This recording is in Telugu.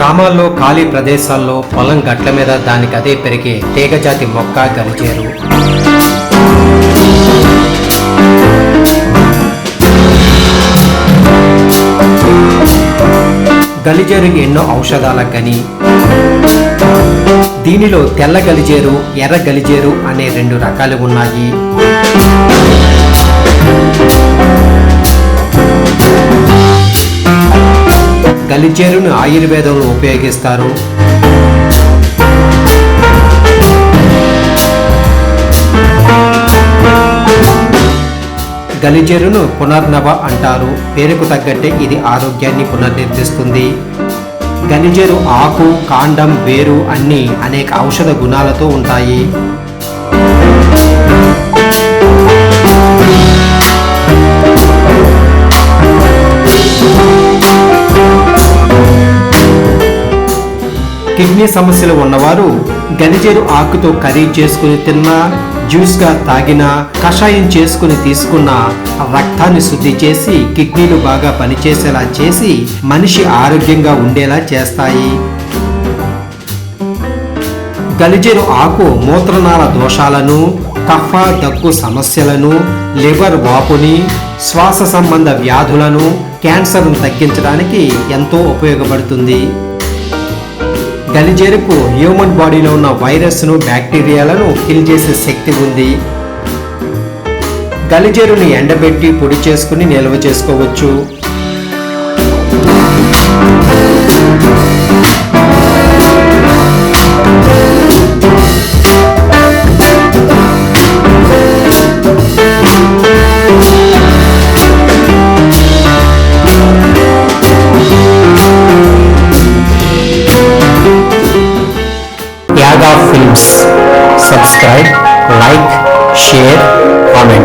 గ్రామాల్లో ఖాళీ ప్రదేశాల్లో పొలం గట్ల మీద దానికి అదే పెరిగే తీగజాతి మొక్క గలిచేరు గలిజేరుకి ఎన్నో ఔషధాల కానీ దీనిలో తెల్ల గలిజేరు ఎర్ర గలిజేరు అనే రెండు రకాలు ఉన్నాయి. గలిజేరును ఆయుర్వేదంలో ఉపయోగిస్తారు. గలిజేరును పునర్నవ అంటారు. పేరుకు తగ్గట్టే ఇది ఆరోగ్యాన్ని పునర్నిర్మిస్తుంది. గలిజేరు ఆకు కాండం వేరు అన్నీ అనేక ఔషధ గుణాలతో ఉంటాయి. కిడ్నీ సమస్యలు ఉన్నవారు గలిజేరు ఆకుతో కర్రీ చేసుకుని తిన్నా జ్యూస్గా తాగినా కషాయం చేసుకుని తీసుకున్న రక్తాన్ని శుద్ధి చేసి కిడ్నీలు బాగా పనిచేసేలా చేసి మనిషి ఆరోగ్యంగా ఉండేలా చేస్తాయి. గలిజేరు ఆకు మూత్రనాళ దోషాలను కఫ దగ్గు సమస్యలను లివర్ వాపుని శ్వాస సంబంధ వ్యాధులను క్యాన్సర్ను తగ్గించడానికి ఎంతో ఉపయోగపడుతుంది. గలిజేరుకు హ్యూమన్ బాడీలో ఉన్న వైరస్ను బ్యాక్టీరియాలను కిల్ చేసే శక్తి ఉంది. గలిజేరుని ఎండబెట్టి పొడి చేసుకుని నిల్వ చేసుకోవచ్చు. share, comment.